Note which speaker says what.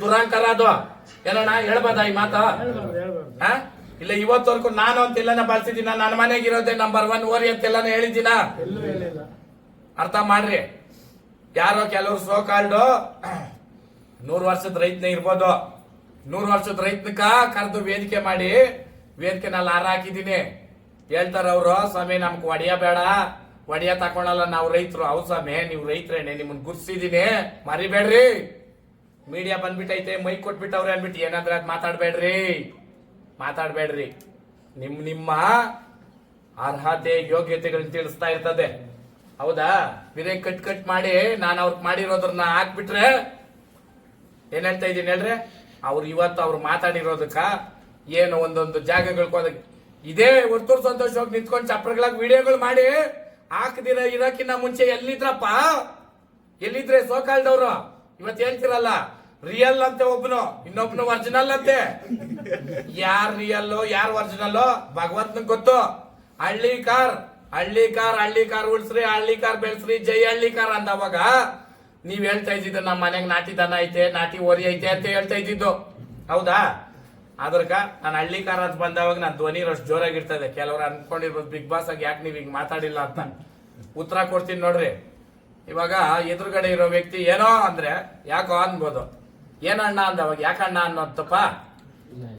Speaker 1: ದುರಾಂಕಾರ ಅದು. ಏನಣ್ಣ ಹೇಳ್ಬೋದಾ ಈ ಮಾತಾ? ಇಲ್ಲ ಇವತ್ತವರೆಗೂ ನಾನು ಅಂತ ಅಂತೆಲ್ಲನ ಬಳಸಿದ್ದೀನ? ನನ್ನ ಮನೆಗೆ ಇರೋದೇ ನಂಬರ್ ಒನ್ ಓರಿ ಅಂತ
Speaker 2: ಎಲ್ಲ ಹೇಳಿದ್ದೀನ
Speaker 1: ಅರ್ಥ ಮಾಡ್ರಿ. ಯಾರೋ ಕೆಲವರು ಸೋ ಕಾಲ್ಡು ನೂರು ವರ್ಷದ ರೈತನೇ ಇರ್ಬೋದು. ನೂರು ವರ್ಷದ ರೈತನಕ ಕರೆದು ವೇದಿಕೆ ಮಾಡಿ ವೇದಿಕೆನಲ್ಲಿ ಹಾರ ಹಾಕಿದ್ದೀನಿ. ಹೇಳ್ತಾರ ಅವರು ಸ್ವಾಮಿ ನಮ್ಗೆ ಒಡೆಯ ಬೇಡ. ಒಡೆಯ ತಕೊಳಲ್ಲ ನಾವು ರೈತರು. ಹೌದು ಸ್ವಾಮಿ ನೀವು ರೈತರೇನೆ ನಿಮ್ಮನ್ನ ಗುರ್ಸಿದ್ದೀನಿ. ಮರಿಬೇಡ್ರಿ. ಮೀಡಿಯಾ ಬಂದ್ಬಿಟ್ಟೈತೆ ಮೈ ಕೊಟ್ಬಿಟ್ಟವ್ರೆ ಅಂದ್ಬಿಟ್ಟು ಏನಾದ್ರ ಮಾತಾಡಬೇಡ್ರಿ. ಮಾತಾಡಬೇಡ್ರಿ. ನಿಮ್ ನಿಮ್ಮ ಅರ್ಹತೆ, ಯೋಗ್ಯತೆಗಳನ್ನ ತಿಳಿಸ್ತಾ ಇರ್ತದೆ. ಹೌದಾ? ಬಿರೆ ಕಟ್ ಕಟ್ ಮಾಡಿ ನಾನು ಅವ್ರಿಗೆ ಮಾಡಿರೋದ್ರನ್ನ ಹಾಕ್ಬಿಟ್ರೆ ಏನ್ ಹೇಳ್ತಾ ಇದ್ದೀನಿ ಹೇಳ್ರಿ? ಅವ್ರು ಇವತ್ತು ಅವ್ರು ಮಾತಾಡಿರೋದಕ್ಕ ಏನು ಒಂದೊಂದು ಹೋದಾಗ ಇದೇ ಒರ್ತೂರ್ ಸಂತೋಷ ಹೋಗಿ ನಿಂತ್ಕೊಂಡು ಚಪ್ರಗಳಾಗ ವಿಡಿಯೋಗಳು ಮಾಡಿ ಹಾಕದಿರ ಇರೋಕ್ಕಿಂತ ಮುಂಚೆ ಎಲ್ಲಿದ್ರಪ್ಪ? ಎಲ್ಲಿದ್ರೆ ಸೋಕಾಲ್ದವ್ರು ಇವತ್ತು ಹೇಳ್ತಿರಲ್ಲ ರಿಯಲ್ ಅಂತೆ ಒಬ್ನು, ಇನ್ನೊಬ್ನು ಒರ್ಜಿನಲ್ ಅಂತೆ. ಯಾರ್ ರಿಯಲ್ ಯಾರ್ ಒರಿಜಿನಲ್ ಭಗವಂತನ ಗೊತ್ತು. ಹಳ್ಳಿ ಕಾರ್ ಹಳ್ಳಿ ಕಾರ್ ಹಳ್ಳಿ ಕಾರ್ ಉಳ್ಸ್ರಿ, ಹಳ್ಳಿ ಕಾರ್ ಬೆಳೆಸ್ರಿ, ಜೈ ಹಳ್ಳಿ ಕಾರ್ ಅಂದವಾಗ ನೀವ್ ಹೇಳ್ತಾ ಇದ್ದಿದ್ದು ನಮ್ಮ ಮನೆಗ್ ನಾಟಿ ದನ ಐತೆ, ನಾಟಿ ಓರಿ ಐತೆ ಅಂತ ಹೇಳ್ತಾ ಇದ್ದಿದ್ದು. ಹೌದಾ? ಅದ್ರಕ ನಾನು ಹಳ್ಳಿ ಕಾರ್ ಅಂತ ಬಂದವಾಗ ನಾನು ಧ್ವನಿ ಅಷ್ಟು ಜೋರಾಗಿರ್ತದೆ. ಕೆಲವ್ರು ಅನ್ಕೊಂಡಿರ್ಬೋದು ಬಿಗ್ ಬಾಸ್ ಆಗಿ ಯಾಕೆ ನೀವು ಹಿಂಗ್ ಮಾತಾಡಿಲ್ಲ? ಅಂತ. ಉತ್ತರ ಕೊಡ್ತೀನಿ ನೋಡ್ರಿ. ಇವಾಗ ಎದುರುಗಡೆ ಇರೋ ವ್ಯಕ್ತಿ ಏನೋ ಅಂದ್ರೆ ಯಾಕೋ ಅನ್ಬೋದು. ಏನಣ್ಣ ಅಂದವಾಗ ಯಾಕಣ್ಣ ಅನ್ನೋದಪ್ಪ